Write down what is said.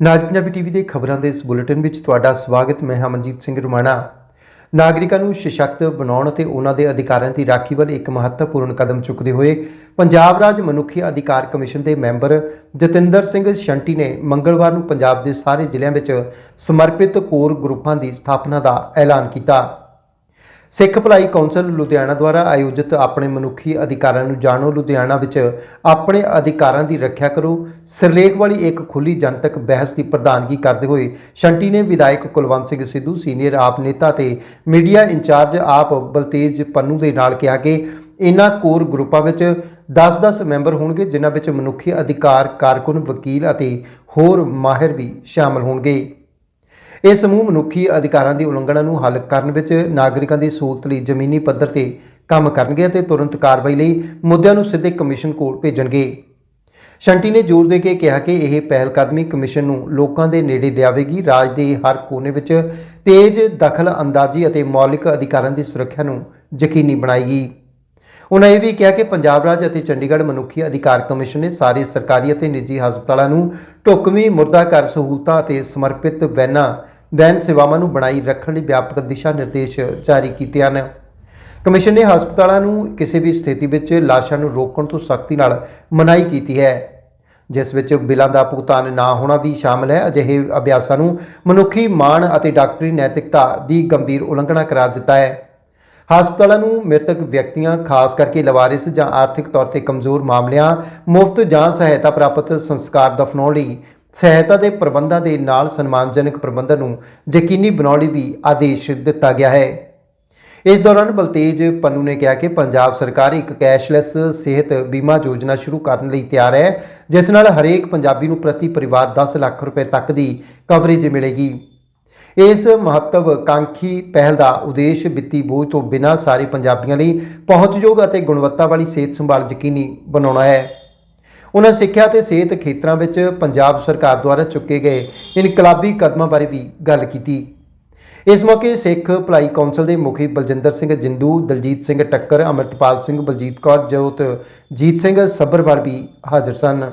ਨਾਜ Punjabi TV ਦੇ ਖਬਰਾਂ ਦੇ ਇਸ ਬੁਲੇਟਿਨ ਵਿੱਚ ਤੁਹਾਡਾ ਸਵਾਗਤ, ਮੈਂ ਹਮਨਜੀਤ ਸਿੰਘ ਰੁਮਾਣਾ। ਨਾਗਰਿਕਾਂ ਨੂੰ ਸਸ਼ਕਤ ਬਣਾਉਣ ਅਤੇ ਉਹਨਾਂ ਦੇ ਅਧਿਕਾਰਾਂ ਦੀ ਰਾਖੀ ਵੱਲ ਇੱਕ ਮਹੱਤਵਪੂਰਨ ਕਦਮ ਚੁੱਕਦੇ ਹੋਏ, ਪੰਜਾਬ ਰਾਜ ਮਨੁੱਖੀ ਅਧਿਕਾਰ ਕਮਿਸ਼ਨ ਦੇ ਮੈਂਬਰ ਜਤਿੰਦਰ ਸਿੰਘ ਸ਼ੰਟੀ ਨੇ ਮੰਗਲਵਾਰ ਨੂੰ ਪੰਜਾਬ ਦੇ ਸਾਰੇ ਜ਼ਿਲ੍ਹਿਆਂ ਵਿੱਚ ਸਮਰਪਿਤ ਕੋਰ ਗਰੁੱਪਾਂ ਦੀ ਸਥਾਪਨਾ ਦਾ ਐਲਾਨ ਕੀਤਾ। ਸਿੱਖ ਭਲਾਈ ਕੌਂਸਲ ਲੁਧਿਆਣਾ ਦੁਆਰਾ ਆਯੋਜਿਤ ਆਪਣੇ ਮਨੁੱਖੀ ਅਧਿਕਾਰਾਂ ਨੂੰ ਜਾਣੋ। ਲੁਧਿਆਣਾ ਵਿੱਚ ਆਪਣੇ ਅਧਿਕਾਰਾਂ ਦੀ ਰੱਖਿਆ ਕਰੋ। ਸਿਰਲੇਖ ਵਾਲੀ ਇੱਕ ਖੁੱਲੀ ਜਨਤਕ ਬਹਿਸ ਦੀ ਪ੍ਰਧਾਨਗੀ ਕਰਦੇ ਹੋਏ ਸ਼ੰਟੀ ਨੇ ਵਿਧਾਇਕ ਕੁਲਵੰਤ ਸਿੰਘ ਸਿੱਧੂ, ਸੀਨੀਅਰ ਆਪ ਨੇਤਾ ਤੇ ਮੀਡੀਆ ਇੰਚਾਰਜ ਆਪ ਬਲਤੇਜ ਪੰਨੂ ਦੇ ਨਾਲ ਕਿਹਾ ਕਿ ਇਨ੍ਹਾਂ ਕੋਰ ਗਰੁੱਪਾਂ ਵਿੱਚ 10-10 ਮੈਂਬਰ ਹੋਣਗੇ, ਜਿਨ੍ਹਾਂ ਵਿੱਚ ਮਨੁੱਖੀ ਅਧਿਕਾਰ, ਕਾਰਕੁਨ, ਵਕੀਲ ਅਤੇ ਹੋਰ ਮਾਹਿਰ ਵੀ ਸ਼ਾਮਲ ਹੋਣਗੇ। ਇਹ ਸਮੂਹ ਮਨੁੱਖੀ ਅਧਿਕਾਰਾਂ ਦੀ ਉਲੰਘਣਾ ਨੂੰ ਹੱਲ ਕਰਨ ਵਿੱਚ ਨਾਗਰਿਕਾਂ ਦੀ ਸਹੂਲਤ ਲਈ ਜ਼ਮੀਨੀ ਪੱਧਰ ਤੇ ਕੰਮ ਕਰਨਗੇ ਅਤੇ ਤੁਰੰਤ ਕਾਰਵਾਈ ਲਈ ਮੁੱਦਿਆਂ ਨੂੰ ਸਿੱਧੇ ਕਮਿਸ਼ਨ ਕੋਲ ਭੇਜਣਗੇ। ਸ਼ੰਟੀ ਨੇ ਜ਼ੋਰ ਦੇ ਕੇ ਕਿਹਾ ਕਿ ਇਹ ਪਹਿਲ ਕਦਮੀ ਕਮਿਸ਼ਨ ਨੂੰ ਲੋਕਾਂ ਦੇ ਨੇੜੇ ਲਿਆਵੇਗੀ। ਰਾਜ ਦੇ ਹਰ ਕੋਨੇ ਵਿੱਚ ਤੇਜ਼ ਦਖਲ ਅੰਦਾਜ਼ੀ ਅਤੇ ਮੌਲਿਕ ਅਧਿਕਾਰਾਂ ਦੀ ਸੁਰੱਖਿਆ ਨੂੰ ਯਕੀਨੀ ਬਣਾਏਗੀ। ਉਹਨਾਂ ਇਹ ਵੀ ਕਿਹਾ ਕਿ ਪੰਜਾਬ ਰਾਜ ਅਤੇ ਚੰਡੀਗੜ੍ਹ ਮਨੁੱਖੀ ਅਧਿਕਾਰ ਕਮਿਸ਼ਨ ਨੇ ਸਾਰੇ ਸਰਕਾਰੀ ਅਤੇ ਨਿੱਜੀ ਹਸਪਤਾਲਾਂ ਨੂੰ ਢੁਕਵੀਂ ਮੁਰਦਾ ਘਰ ਸਹੂਲਤਾਂ ਅਤੇ ਸਮਰਪਿਤ ਵੈਨਾਂ, ਵੈਨ ਸੇਵਾਵਾਂ ਨੂੰ ਬਣਾਈ ਰੱਖਣ ਲਈ ਵਿਆਪਕ ਦਿਸ਼ਾ ਨਿਰਦੇਸ਼ ਜਾਰੀ ਕੀਤੇ ਹਨ। ਕਮਿਸ਼ਨ ਨੇ ਹਸਪਤਾਲਾਂ ਨੂੰ ਕਿਸੇ ਵੀ ਸਥਿਤੀ ਵਿੱਚ ਲਾਸ਼ਾਂ ਨੂੰ ਰੋਕਣ ਤੋਂ ਸਖਤੀ ਨਾਲ ਮਨਾਹੀ ਕੀਤੀ ਹੈ। ਜਿਸ ਵਿੱਚ ਬਿੱਲਾਂ ਦਾ ਭੁਗਤਾਨ ਨਾ ਹੋਣਾ ਵੀ ਸ਼ਾਮਲ ਹੈ। ਅਜਿਹੇ ਅਭਿਆਸਾਂ ਨੂੰ ਮਨੁੱਖੀ ਮਾਣ ਅਤੇ ਡਾਕਟਰੀ ਨੈਤਿਕਤਾ ਦੀ ਗੰਭੀਰ ਉਲੰਘਣਾ ਕਰਾਰ ਦਿੱਤਾ ਹੈ। ਹਸਪਤਾਲਾਂ ਨੂੰ ਮ੍ਰਿਤਕ ਵਿਅਕਤੀਆਂ, ਖਾਸ ਕਰਕੇ ਲਵਾਰਿਸ ਜਾਂ ਆਰਥਿਕ ਤੌਰ ਤੇ ਕਮਜ਼ੋਰ ਮਾਮਲਿਆਂ, ਮੁਫਤ ਜਾਂ ਸਹਾਇਤਾ ਪ੍ਰਾਪਤ ਸੰਸਕਾਰ ਦਫਨਾਉਣ ਲਈ ਸਹਾਇਤਾ ਦੇ ਪ੍ਰਬੰਧਾਂ ਦੇ ਨਾਲ ਸਨਮਾਨਜਨਕ ਪ੍ਰਬੰਧਨ ਨੂੰ ਯਕੀਨੀ ਬਣਾਉਣ ਲਈ ਵੀ ਆਦੇਸ਼ ਦਿੱਤਾ ਗਿਆ ਹੈ। ਇਸ ਦੌਰਾਨ ਬਲਤੇਜ ਪੰਨੂ ਨੇ ਕਿਹਾ ਕਿ ਪੰਜਾਬ ਸਰਕਾਰ ਇੱਕ ਕੈਸ਼ਲੈਸ ਸਿਹਤ ਬੀਮਾ ਯੋਜਨਾ ਸ਼ੁਰੂ ਕਰਨ ਲਈ ਤਿਆਰ ਹੈ, ਜਿਸ ਨਾਲ ਹਰੇਕ ਪੰਜਾਬੀ ਨੂੰ ਪ੍ਰਤੀ ਪਰਿਵਾਰ 10 ਲੱਖ ਰੁਪਏ ਤੱਕ ਦੀ ਕਵਰੇਜ ਮਿਲੇਗੀ। ਇਸ ਮਹੱਤਵਕਾਂਖੀ ਪਹਿਲ ਦਾ ਉਦੇਸ਼ ਵਿੱਤੀ ਬੋਝ ਤੋਂ ਬਿਨਾਂ ਸਾਰੇ ਪੰਜਾਬੀਆਂ ਲਈ ਪਹੁੰਚਯੋਗ ਅਤੇ ਗੁਣਵੱਤਾ ਵਾਲੀ ਸਿਹਤ ਸੰਭਾਲ ਯਕੀਨੀ ਬਣਾਉਣਾ ਹੈ। ਉਹਨਾਂ ਸਿੱਖਿਆ ਤੇ ਸਿਹਤ ਖੇਤਰਾਂ ਵਿੱਚ ਪੰਜਾਬ ਸਰਕਾਰ ਦੁਆਰਾ ਚੁੱਕੇ ਗਏ ਇਨਕਲਾਬੀ ਕਦਮਾਂ ਬਾਰੇ ਵੀ ਗੱਲ ਕੀਤੀ। ਇਸ ਮੌਕੇ ਸਿੱਖ ਭਲਾਈ ਕੌਂਸਲ ਦੇ ਮੁਖੀ ਬਲਜਿੰਦਰ ਸਿੰਘ ਜਿੰਦੂ, ਦਲਜੀਤ ਸਿੰਘ ਟੱਕਰ, ਅਮਰਤਪਾਲ ਸਿੰਘ, ਬਲਜੀਤ ਕੌਰ, ਜੋਤ ਜੀਤ ਸਿੰਘ ਸੱਭਰਵਾਲ ਵੀ ਹਾਜ਼ਰ ਸਨ।